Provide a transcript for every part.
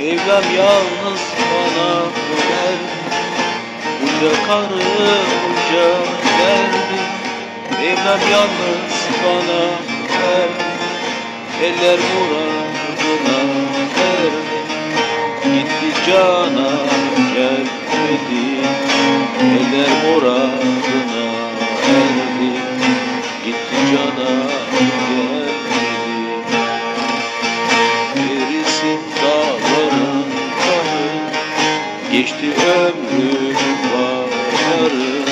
Mevlam yalnız bana bu verdi Bunca karı bunca verdi Mevlam yalnız bana bu Eller muradına verdi Gitti cana gelmedi. Eller muradına Geçti ömrüm baharı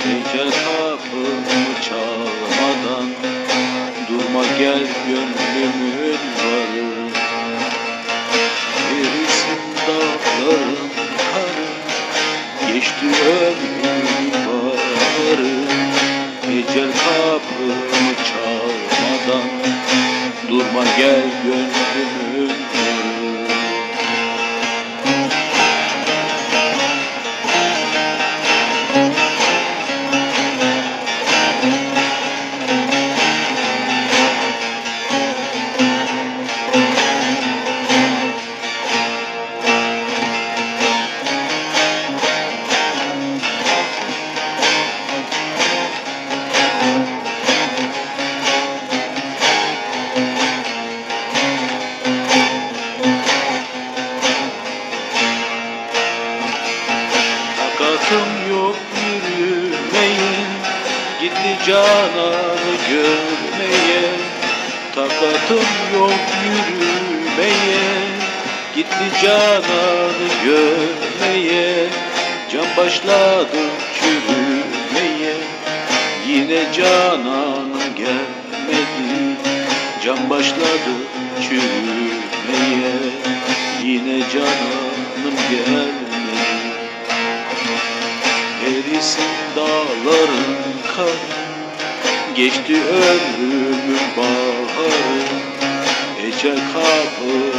Ecel kapımı çalmadan Durma gel gönlümün varı. Erisin dağların karı Geçti ömrüm baharı Ecel kapımı çalmadan Durma gel gönlümün yok yürümeye Gitti cananı görmeye Takatım yok yürümeye. Gitti cananı görmeye Can başladı çürümeye. Yine cananı gelmedi Can başladı çürümeye. Yine cananım gelmedi Erisin dağların karı Geçti ömrümün baharı. Ecel kapımı